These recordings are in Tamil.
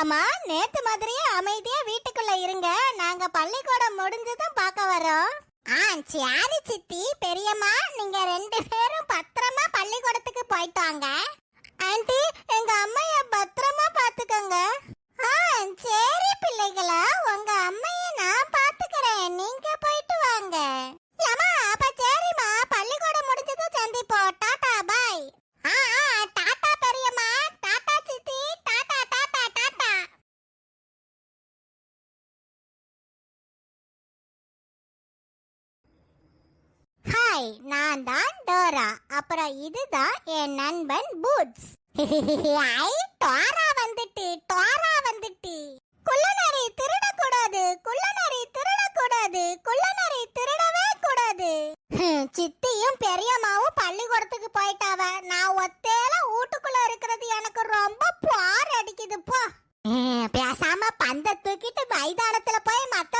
அம்மா நேத்து மாதிரியே அமைதியா வீட்டுக்குள்ள இருங்க. நாங்க பள்ளிக்கூடம் முடிஞ்சதும் பார்க்க வரோம். ஆ சரி சித்தி பெரியம்மா நீங்க ரெண்டு பேரும் பத்திரமா பள்ளிக்கூடத்துக்கு போயிட்டு வாங்க. டோரா அப்புறம் இதுதான் என் நண்பன் பூட்ஸ். ஐ டோரா வந்துட்டு டோரா வந்துட்டு. குள்ளநரி திருடக்கூடாது குள்ளநரி திருடக்கூடாது குள்ளநரி திருடவே கூடாது. ஹம், சித்தியும் பெரியம்மாவும் பள்ளிக்கூடத்துக்கு போயிட்டாவ. நான் ஒத்தேல வீட்டுக்குள்ள இருக்கிறது எனக்கு ரொம்ப பார் அடிக்குது போ. பேசாம பந்த தூக்கிட்டு மைதானத்துல போய் மத்த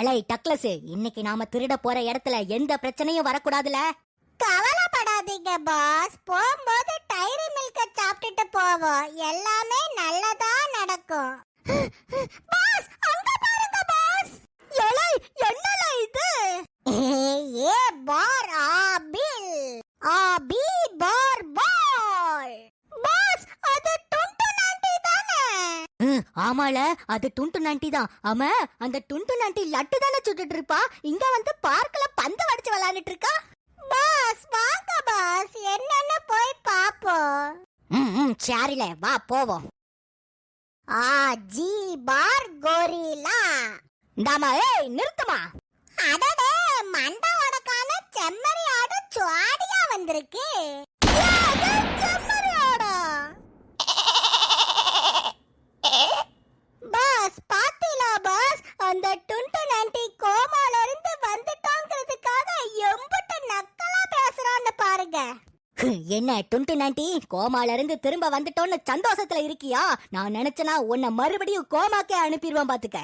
எலை டக்ளஸ். இன்னைக்கு நாம திருட போற இடத்துல எந்த பிரச்சனையும் வரக்கூடாதுல? கவலைப்படாதீங்க பாஸ் போகும்போது டைரி மில்க சாப்பிட்டுட்டு போவோம். எல்லாமே நல்லதா நடக்கும். ஆமால அது டுண்டு நண்டி தான். ஆமா அந்த டுண்டு நண்டி லட்டு தானே சுட்டுட்டு இருப்பா? இங்க வந்து பார்க்ல பந்து வடிச்சு விளையாண்டுட்டு இருக்கா? பாஸ் வாங்க பாஸ் என்னன்னு போய் பாப்போம் ம், ம், சரில வா போவோம். ஆ ஜி பார் கோரிலா. இந்தாமா ஏய் நிறுத்துமா அடடே மண்டை உடக்கான செம்மறி ஆடு சுவாடியா வந்திருக்கு. என்ன டுண்டு நண்டி கோமால இருந்து திரும்ப வந்துட்டோன்னு சந்தோஷத்துல இருக்கியா? நான் நினைச்சனா உன்னை மறுபடியும் கோமாக்கே அனுப்பிடுவேன் பாத்துக்க.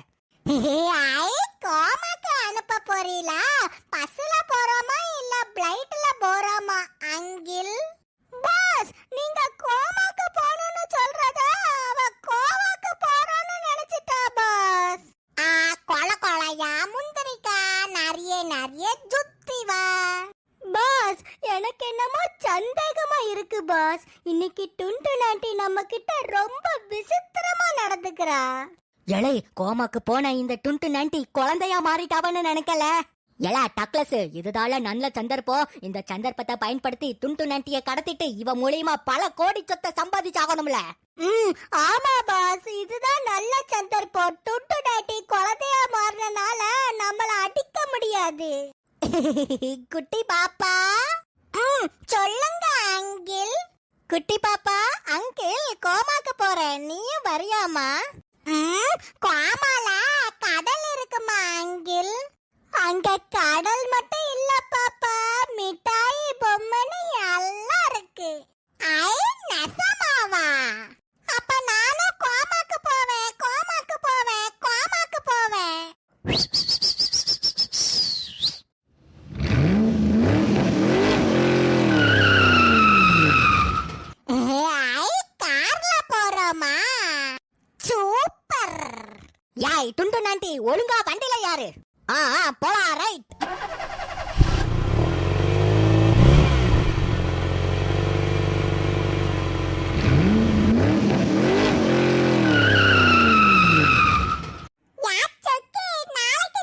ஐ கோமாக்கு அனுப்ப போறீங்களா பஸ்ல போறோமா இல்ல பிளைட்ல போறோமா அங்கில் பாஸ் நீங்க கோமாக்கு போகணும்னு சொல்றத அவ கோவாக்கு போறோம்னு நினைச்சிட்டா பாஸ். ஆ கொல கொலையா முந்திரிக்கா நிறைய நிறைய ஜுத்தி எனக்கு என்னமோ சந்தேகமா இருக்கு பாஸ் இன்னைக்கு டுண்டு நாட்டி நம்ம கிட்ட ரொம்ப விசித்திரமா நடந்துக்கிறா. எலை கோமாக்கு போன இந்த டுண்டு நண்டி குழந்தையா மாறிட்டாவன்னு நினைக்கல? எலா டக்ளஸ் இதுதால நல்ல சந்தர்ப்பம் இந்த சந்தர்ப்பத்தை பயன்படுத்தி டுண்டு நண்டிய கடத்திட்டு இவ மூலியமா பல கோடி சொத்தை சம்பாதிச்சாகணும்ல. ம் ஆமா பாஸ் இதுதான் நல்ல சந்தர்ப்பம் டுட்டு டாட்டி குழந்தையா மாறினால நம்மள அடிக்க முடியாது. குட்டி பாப்பா. குட்டி பாப்பா அங்கிள் கோமாக்கு போறேன் நீயும் வரியாமா? கோமால? கடல் இருக்குமா அங்கிள்? அங்க கடல் மட்டும் இல்ல பாப்பா. மிட்டாய் பொம்மைன்னு எல்லாம் இருக்கு. ஐ நெசமாவா? அப்ப நானும் கோமாக்கு போவேன் கோமாக்கு போவேன் கோமாக்கு போவேன் ஐ கார்ல போறோமா சூப்பர் யாய் டுண்டு நண்டி ஒழுங்கா வண்டில யாரு ஆ போலாம் ரைட் யாச்சக்கி நாளைக்கு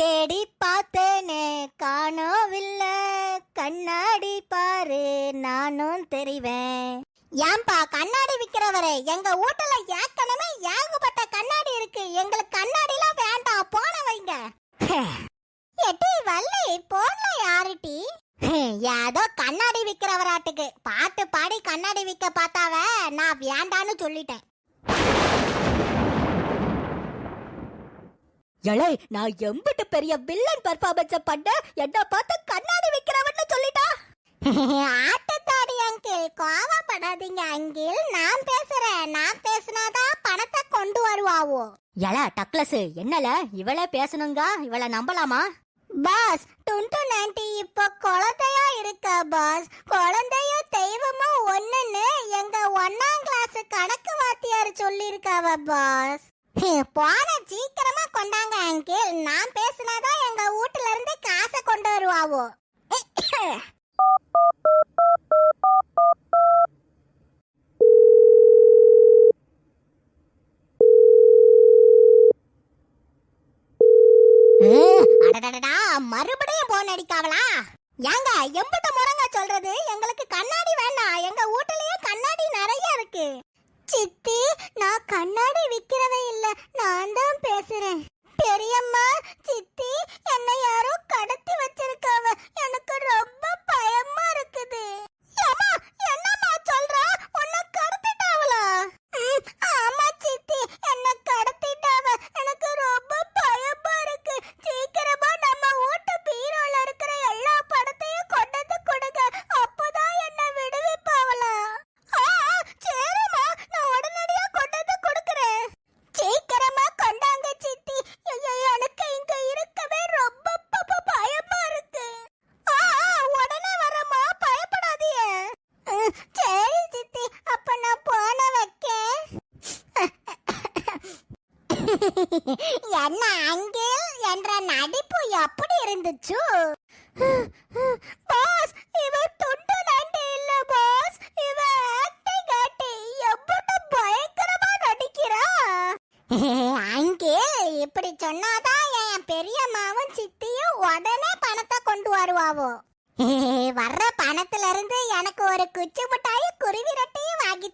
தேடி பார்த்தேனே காணோவில்லை. கண்ணாடி பாரு நானும் தெரிவேன். ஏன்பா கண்ணாடி விற்கிறவரே எங்க வீட்டுல ஏற்கனவே ஏகப்பட்ட கண்ணாடி இருக்கு. எங்களுக்கு கண்ணாடிலாம் வேண்டாம் போன வைங்க. எட்டி வள்ளி போன்ல யாருட்டி? ஏதோ கண்ணாடி விற்கிறவராட்டுக்கு பாட்டு பாடி கண்ணாடி விற்க பார்த்தாவ நான் வேண்டான்னு சொல்லிட்டேன். எலை நான் எம்பிட்டு பெரிய வில்லன் பெர்ஃபார்மன்ஸ் பண்ண என்ன பார்த்து கண்ணாடி விக்கிறவன்னு சொல்லிட்டா. ஆட்டுத்தாடி அங்கிள் கோவப்படாதீங்க அங்கிள் நான் பேசுறேன். நான் பேசினாதான் பணத்தை கொண்டு வருவாவோ. எல டக்ளஸ் என்னல? இவளே பேசணுங்க? இவள நம்பலாமா? பாஸ் டுண்டு நான்டி இப்ப குழந்தையா இருக்க பாஸ். குழந்தையும் தெய்வமும் ஒண்ணுன்னு எங்க ஒன்னாம் கிளாஸ் கணக்கு வாத்தியார் சொல்லிருக்காவ பாஸ். போன சீக்கிரமா கொண்டாங்க அங்கிள் நான் பேசினாதான் எங்க வீட்டுல இருந்து காசை கொண்டு வருவாவோ? மறுபடியும் போன் அடிக்காவளா? ஏங்க எம்பிட்ட முறங்க சரி சித்தி. அப்ப நான் போன வைக்க என்ன அங்கிள்? என்ற நடிப்பு எப்படி இருந்துச்சு? பாஸ் இவ துண்டு நண்டு இல்ல பாஸ் இவர் ஆக்டிங் ஆட்டி எப்படி பயங்கரமா நடிக்கிறா. அங்கிள் இப்படி சொன்னாதான் என் பெரியம்மா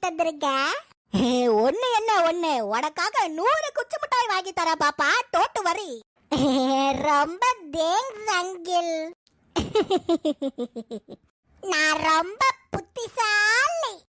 தந்திருக்க? ஒண்ணு என்ன ஒண்ணு? உனக்காக நூறு குச்சி மிட்டாய் வாங்கி தர பாப்பா. டோட்டு வரி. ரொம்ப தேங்க்ஸ் அங்கிள். நான் ரொம்ப புத்திசாலி.